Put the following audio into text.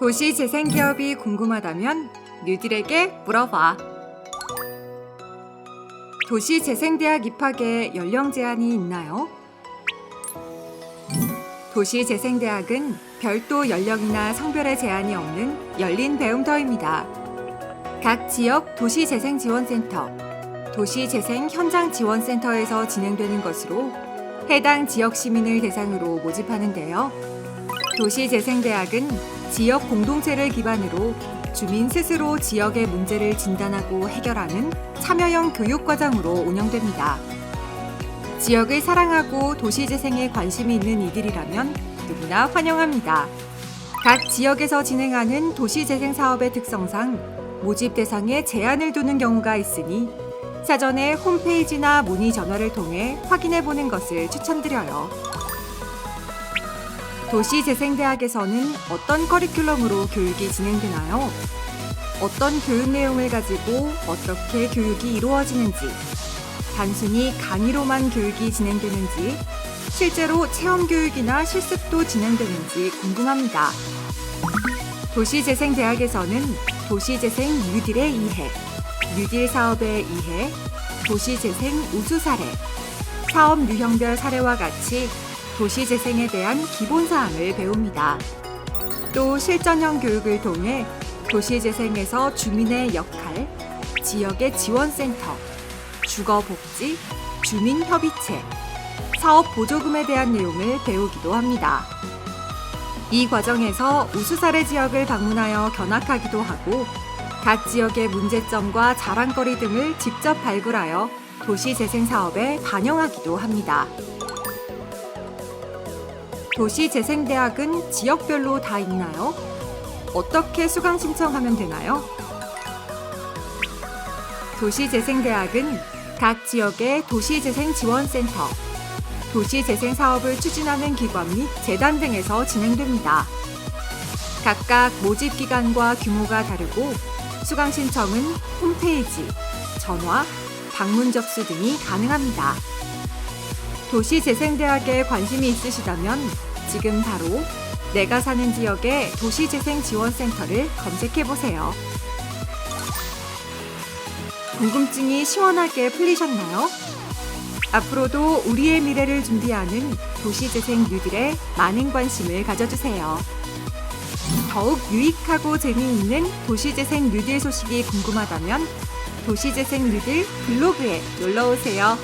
도시 재생 기업이 궁금하다면 뉴딜에게 물어봐. 도시 재생대학 입학에 연령 제한이 있나요? 도시 재생대학은 별도 연령이나 성별의 제한이 없는 열린 배움터입니다. 각 지역 도시 재생 지원센터, 도시 재생 현장 지원센터에서 진행되는 것으로 해당 지역 시민을 대상으로 모집하는데요. 도시재생대학은 지역 공동체를 기반으로 주민 스스로 지역의 문제를 진단하고 해결하는 참여형 교육과정으로 운영됩니다. 지역을 사랑하고 도시재생에 관심이 있는 이들이라면 누구나 환영합니다. 각 지역에서 진행하는 도시재생 사업의 특성상 모집 대상에 제한을 두는 경우가 있으니 사전에 홈페이지나 문의 전화를 통해 확인해 보는 것을 추천드려요. 도시재생대학에서는 어떤 커리큘럼으로 교육이 진행되나요? 어떤 교육 내용을 가지고 어떻게 교육이 이루어지는지, 단순히 강의로만 교육이 진행되는지, 실제로 체험 교육이나 실습도 진행되는지 궁금합니다. 도시재생대학에서는 도시재생 뉴딜의 이해, 뉴딜 사업의 이해, 도시재생 우수 사례, 사업 유형별 사례와 같이 도시 재생에 대한 기본 사항을 배웁니다. 또 실전형 교육을 통해 도시 재생에서 주민의 역할, 지역의 지원센터, 주거복지, 주민협의체, 사업 보조금에 대한 내용을 배우기도 합니다. 이 과정에서 우수사례 지역을 방문하여 견학하기도 하고 각 지역의 문제점과 자랑거리 등을 직접 발굴하여 도시 재생 사업에 반영하기도 합니다. 도시재생대학은 지역별로 다 있나요? 어떻게 수강 신청하면 되나요? 도시재생대학은 각 지역의 도시재생지원센터, 도시재생 사업을 추진하는 기관 및 재단 등에서 진행됩니다. 각각 모집 기간과 규모가 다르고 수강 신청은 홈페이지, 전화, 방문 접수 등이 가능합니다. 도시재생대학에 관심이 있으시다면 지금 바로 내가 사는 지역의 도시재생지원센터를 검색해 보세요. 궁금증이 시원하게 풀리셨나요? 앞으로도 우리의 미래를 준비하는 도시재생 뉴딜에 많은 관심을 가져주세요. 더욱 유익하고 재미있는 도시재생 뉴딜 소식이 궁금하다면 도시재생 뉴딜 블로그에 놀러 오세요.